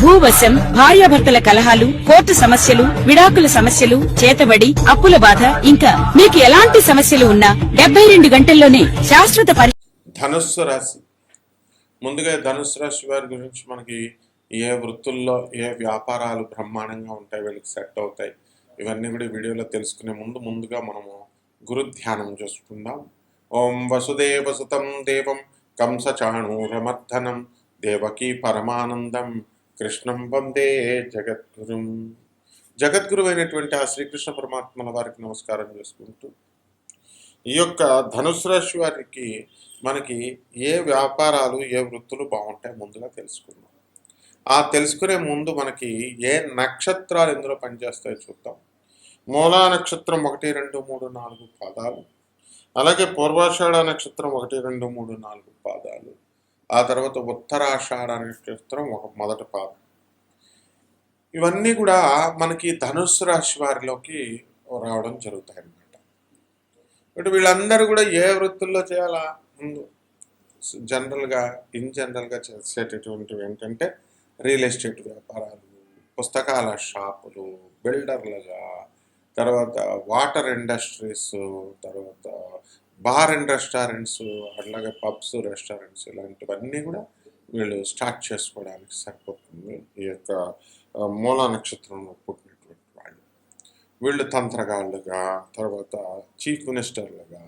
భూవశం భార్యాభర్తల కలహాలు కోర్టు సమస్యలు విడాకుల సమస్యలు చేతబడి అప్పుల బాధ ఇంకా మీకు ఎలాంటి సమస్యలు ఉన్నా డెబ్బై రెండు గంటల్లోనే శాశ్వత పరి ధనుస్సు రాశి. ముందుగా ధనుస్సు రాశి వారి గురించి మనకి ఏ వృత్తుల్లో ఏ వ్యాపారాలు బ్రహ్మాండంగా ఉంటాయి వీళ్ళకి సెట్ అవుతాయి ఇవన్నీ కూడా వీడియోలో తెలుసుకునే ముందు ముందుగా మనము గురు ధ్యానం చేసుకుందాం. ఓం వసుదేవ సుతం దేవం కంసచాణూరమర్ధనం దేవకీ పరమానందం. కృష్ణం వందే జగద్గురు. జగద్గురు అయినటువంటి ఆ శ్రీకృష్ణ పరమాత్మల వారికి నమస్కారం చేసుకుంటూ ఈ యొక్క ధనుసు రాశి వారికి మనకి ఏ వ్యాపారాలు ఏ వృత్తులు బాగుంటాయి ముందుగా తెలుసుకుందాం. ఆ తెలుసుకునే ముందు మనకి ఏ నక్షత్రాలు ఇందులో పనిచేస్తాయో చూద్దాం. మూలా నక్షత్రం ఒకటి రెండు మూడు నాలుగు పాదాలు. అలాగే పూర్వాషాఢ నక్షత్రం ఒకటి రెండు మూడు నాలుగు పాదాలు. ఆ తర్వాత ఉత్తరాషాఢ నక్షత్రం ఒక మొదటి పాదం. ఇవన్నీ కూడా మనకి ధనుస్సు రాశి వారిలోకి రావడం జరుగుతాయి అన్నమాట ఇప్పుడు వీళ్ళందరూ కూడా ఏ వృత్తుల్లో చేయాలా? ముందు జనరల్గా ఇన్ జనరల్గా చేసేటటువంటివి ఏంటంటే రియల్ ఎస్టేట్ వ్యాపారాలు పుస్తకాల షాపులు బిల్డర్లుగా తర్వాత వాటర్ ఇండస్ట్రీస్ తర్వాత బార్ అండ్ రెస్టారెంట్స్ అట్లాగే పబ్స్ రెస్టారెంట్స్ ఇలాంటివన్నీ కూడా వీళ్ళు స్టార్ట్ చేసుకోవడానికి సరిపోతుంది ఈ యొక్క మూల మూలా నక్షత్రంలో పుట్టినటువంటి వాళ్ళు. వీళ్ళు తంత్రగాళ్ళుగా తర్వాత చీఫ్ మినిస్టర్లుగా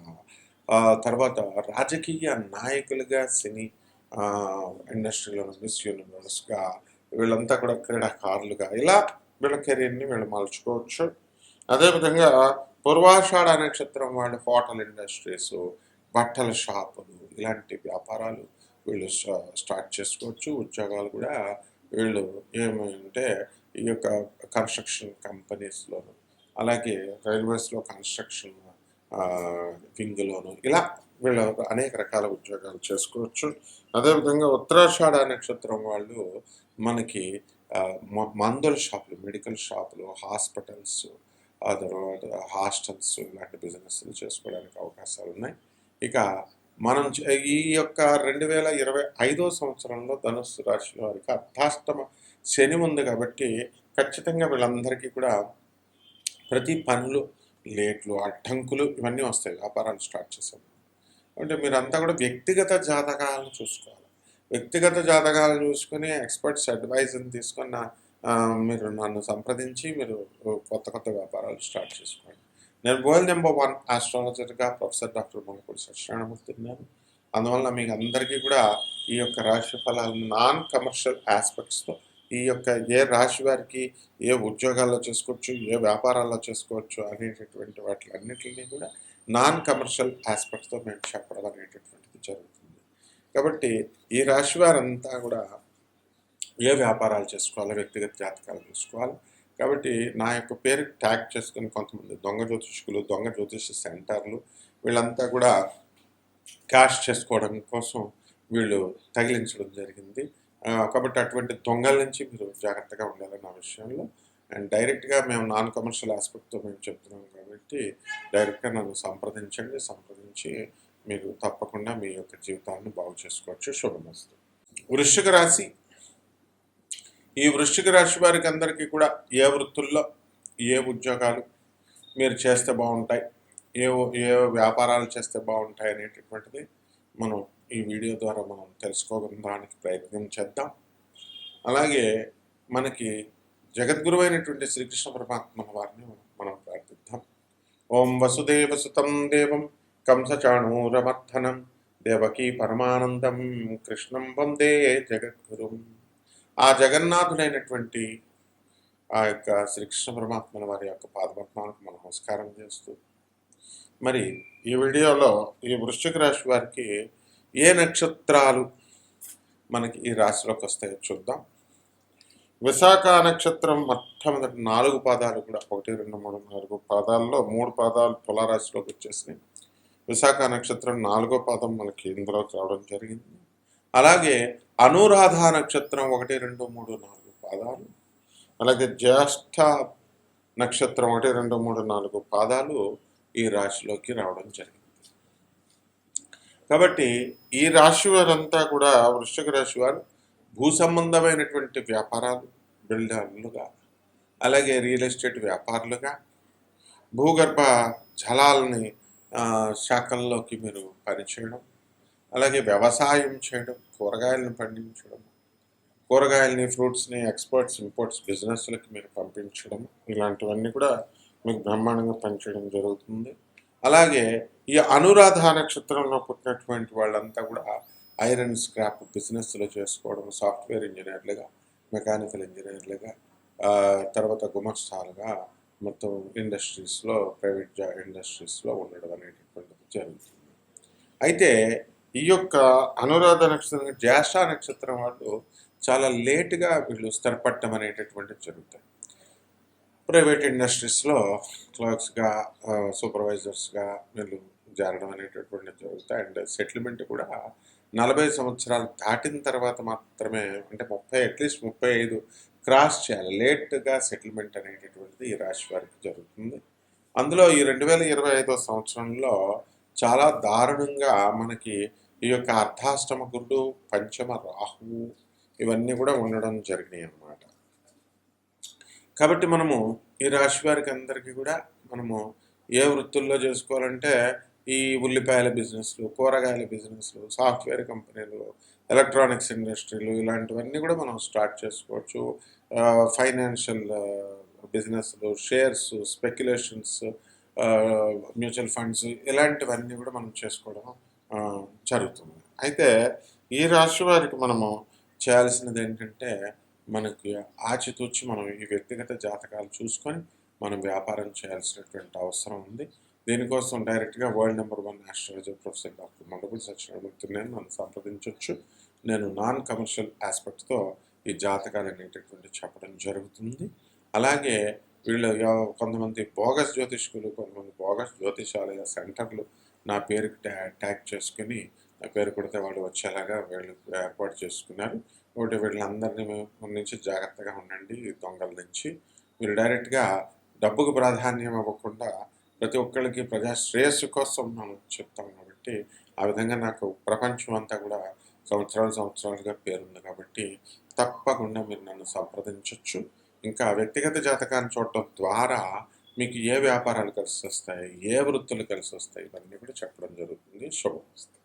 తర్వాత రాజకీయ నాయకులుగా సినీ ఇండస్ట్రీలో మిస్ యూనివర్స్గా వీళ్ళంతా కూడా క్రీడాకారులుగా ఇలా వీళ్ళ కెరీర్ని వీళ్ళు మలుచుకోవచ్చు. అదేవిధంగా పూర్వాషాఢ నక్షత్రం వాళ్ళు హోటల్ ఇండస్ట్రీస్ బట్టల షాపులు ఇలాంటి వ్యాపారాలు వీళ్ళు స్టార్ట్ చేసుకోవచ్చు. ఉద్యోగాలు కూడా వీళ్ళు ఏమంటే ఈ యొక్క కన్స్ట్రక్షన్ కంపెనీస్లోను అలాగే రైల్వేస్లో కన్స్ట్రక్షన్ వింగ్లోను ఇలా వీళ్ళు అనేక రకాల ఉద్యోగాలు చేసుకోవచ్చు. అదేవిధంగా ఉత్తరాషాఢ నక్షత్రం వాళ్ళు మనకి మ- మందుల షాపులు మెడికల్ షాపులు హాస్పిటల్స్ ఆ తర్వాత హాస్టల్స్ ఇలాంటి బిజినెస్లు చేసుకోవడానికి అవకాశాలు ఉన్నాయి. ఇక మనం ఈ యొక్క రెండు వేల ఇరవై ఐదో సంవత్సరంలో ధనుస్సు రాశి వారికి అర్థాష్టమ శని ఉంది కాబట్టి ఖచ్చితంగా వీళ్ళందరికీ కూడా ప్రతి పనులు లేట్లు అడ్డంకులు ఇవన్నీ వస్తాయి. వ్యాపారాలు స్టార్ట్ చేసాము అంటే మీరంతా కూడా వ్యక్తిగత జాతకాలను చూసుకోవాలి. వ్యక్తిగత జాతకాలను చూసుకుని ఎక్స్పర్ట్స్ అడ్వైజ్ని తీసుకున్న మీరు నన్ను సంప్రదించి మీరు కొత్త కొత్త వ్యాపారాలు స్టార్ట్ చేసుకోండి. నేను వరల్డ్ నెంబర్ వన్ ఆస్ట్రాలజర్గా ప్రొఫెసర్ డాక్టర్ మొలకూడి సత్యనారాయణమూర్తి ఉన్నాను. అందువల్ల మీకు అందరికీ కూడా ఈ యొక్క రాశి ఫలాలు నాన్ కమర్షియల్ ఆస్పెక్ట్స్తో ఈ యొక్క ఏ రాశి వారికి ఏ ఉద్యోగాల్లో చేసుకోవచ్చు ఏ వ్యాపారాల్లో చేసుకోవచ్చు అనేటటువంటి వాటి కూడా నాన్ కమర్షియల్ ఆస్పెక్ట్స్తో మేము చెప్పడం అనేటటువంటిది జరుగుతుంది. కాబట్టి ఈ రాశి వారంతా కూడా ఏ వ్యాపారాలు చేసుకోవాలి వ్యక్తిగత జాతకాలు చూసుకోవాలి. కాబట్టి నా యొక్క పేరు ట్యాగ్ చేసుకుని కొంతమంది దొంగ జ్యోతిష్కులు దొంగ జ్యోతిష సెంటర్లు వీళ్ళంతా కూడా క్యాష్ చేసుకోవడం కోసం వీళ్ళు తగిలించడం జరిగింది. కాబట్టి అటువంటి దొంగల నుంచి మీరు జాగ్రత్తగా ఉండాలి నా విషయంలో. అండ్ డైరెక్ట్గా మేము నాన్ కమర్షియల్ ఆస్పెక్ట్తో మేము చెప్తున్నాం కాబట్టి డైరెక్ట్గా నన్ను సంప్రదించండి. సంప్రదించి మీరు తప్పకుండా మీ యొక్క జీవితాన్ని బాగు చేసుకోవచ్చు. శుభమస్తు. వృషిక రాశి ఈ వృశ్చిక రాశి వారికి అందరికీ కూడా ఏ వృత్తుల్లో ఏ ఉద్యోగాలు మీరు చేస్తే బాగుంటాయి ఏ ఏ వ్యాపారాలు చేస్తే బాగుంటాయి అనేటటువంటిది మనం ఈ వీడియో ద్వారా మనం తెలుసుకోవడానికి ప్రయత్నం చేద్దాం. అలాగే మనకి జగద్గురు అయినటువంటి శ్రీకృష్ణ పరమాత్మ వారిని మనం ప్రార్థిద్దాం. ఓం వసుదేవ సుతం దేవం కంసచాణూరమర్థనం దేవకీ పరమానందం కృష్ణం వందే జగద్గురుం. ఆ జగన్నాథుడైనటువంటి ఆ యొక్క శ్రీకృష్ణ పరమాత్మల వారి యొక్క పాదపద్మాలకు మనం నమస్కారం చేస్తూ మరి ఈ వీడియోలో ఈ వృశ్చిక రాశి వారికి ఏ నక్షత్రాలు మనకి ఈ రాశిలోకి వస్తాయో చూద్దాం. విశాఖ నక్షత్రం మొట్టమొదటి నాలుగు పాదాలు కూడా ఒకటి రెండు మూడు నాలుగు పాదాల్లో మూడు పాదాలు తులారాశిలోకి వచ్చేసినాయి. విశాఖ నక్షత్రం నాలుగో పాదం మనకి ఇందులో రావడం జరిగింది. అలాగే అనురాధ నక్షత్రం ఒకటి రెండు మూడు నాలుగు పాదాలు అలాగే జ్యేష్ఠ నక్షత్రం ఒకటి రెండు మూడు నాలుగు పాదాలు ఈ రాశిలోకి రావడం జరిగింది. కాబట్టి ఈ రాశి వారంతా కూడా వృశ్చిక రాశి వారు భూ సంబంధమైనటువంటి వ్యాపారాలు బిల్డర్లుగా అలాగే రియల్ ఎస్టేట్ వ్యాపారులుగా భూగర్భ జలాలని శాఖల్లోకి మీరు పనిచేయడం అలాగే వ్యవసాయం చేయడం కూరగాయలను పండించడం కూరగాయలని ఫ్రూట్స్ని ఎక్స్పోర్ట్స్ ఇంపోర్ట్స్ బిజినెస్లకి మీరు పంపించడం ఇలాంటివన్నీ కూడా మీకు బ్రహ్మాండంగా పనిచేయడం జరుగుతుంది. అలాగే ఈ అనురాధ నక్షత్రంలో పుట్టినటువంటి వాళ్ళంతా కూడా ఐరన్ స్క్రాప్ బిజినెస్లో చేసుకోవడం సాఫ్ట్వేర్ ఇంజనీర్లుగా మెకానికల్ ఇంజనీర్లుగా తర్వాత గుమస్తాలుగా మొత్తం ఇండస్ట్రీస్లో ప్రైవేట్ జా ఇండస్ట్రీస్లో ఉండడం అనేటటువంటిది జరుగుతుంది. అయితే ఈ యొక్క అనురాధ నక్షత్రం జ్యేష్ఠ నక్షత్రం వాళ్ళు చాలా లేటుగా వీళ్ళు స్థిరపడటం అనేటటువంటిది జరుగుతాయి. ప్రైవేట్ ఇండస్ట్రీస్లో క్లర్క్స్గా సూపర్వైజర్స్గా వీళ్ళు జారడం అనేటటువంటిది జరుగుతాయి. అండ్ సెటిల్మెంట్ కూడా నలభై సంవత్సరాలు దాటిన తర్వాత మాత్రమే అంటే ముప్పై అట్లీస్ట్ ముప్పై ఐదు క్రాస్ చేయాలి. లేట్గా సెటిల్మెంట్ అనేటటువంటిది ఈ రాశి వారికి జరుగుతుంది. అందులో ఈ రెండు వేల ఇరవై ఐదో సంవత్సరంలో చాలా దారుణంగా మనకి ఈ యొక్క అర్ధాష్టమ గురుడు పంచమ రాహువు ఇవన్నీ కూడా ఉండడం జరిగినాయి అన్నమాట. కాబట్టి మనము ఈ రాశి వారికి అందరికీ కూడా మనము ఏ వృత్తుల్లో చేసుకోవాలంటే ఈ ఉల్లిపాయల బిజినెస్లు కూరగాయల బిజినెస్లు సాఫ్ట్వేర్ కంపెనీలు ఎలక్ట్రానిక్స్ ఇండస్ట్రీలు ఇలాంటివన్నీ కూడా మనం స్టార్ట్ చేసుకోవచ్చు. ఫైనాన్షియల్ బిజినెస్లు షేర్స్ స్పెక్యులేషన్స్ మ్యూచువల్ ఫండ్స్ ఇలాంటివన్నీ కూడా మనం చేసుకోవడం జరుగుతుంది. అయితే ఈ రాశి వారికి మనము చేయాల్సినది ఏంటంటే మనకి ఆచితూచి మనం ఈ వ్యక్తిగత జాతకాలు చూసుకొని మనం వ్యాపారం చేయాల్సినటువంటి అవసరం ఉంది. దీనికోసం డైరెక్ట్గా world number one astrologer professor doctor Mandapudi Satyanarayanamurthy నేను నన్ను సంప్రదించవచ్చు నేను నాన్ కమర్షియల్ ఆస్పెక్ట్తో ఈ జాతకాలు అనేటటువంటి చెప్పడం జరుగుతుంది. అలాగే వీళ్ళు కొంతమంది బోగస్ జ్యోతిష్కులు కొంతమంది బోగస్ జ్యోతిషాలయ సెంటర్లు నా పేరుకి ట్యా ట్యాగ్ చేసుకుని పేరు కొడితే వాళ్ళు వచ్చేలాగా వీళ్ళు ఏర్పాటు చేసుకున్నారు. ఒకటి వీళ్ళందరినీ నుంచి జాగ్రత్తగా ఉండండి దొంగల నుంచి. మీరు డైరెక్ట్గా డబ్బుకు ప్రాధాన్యం ఇవ్వకుండా ప్రతి ఒక్కరికి ప్రజా శ్రేయస్సు కోసం మనం చెప్తాం కాబట్టి ఆ విధంగా నాకు ప్రపంచం అంతా కూడా సంవత్సరాలు సంవత్సరాలుగా పేరుంది కాబట్టి తప్పకుండా మీరు నన్ను సంప్రదించవచ్చు ఇంకా వ్యక్తిగత జాతకాన్ని చూడటం ద్వారా మీకు ఏ వ్యాపారాలు కలిసి వస్తాయి ఏ వృత్తులు కలిసి వస్తాయి ఇవన్నీ కూడా చెప్పడం జరుగుతుంది. శుభమస్తు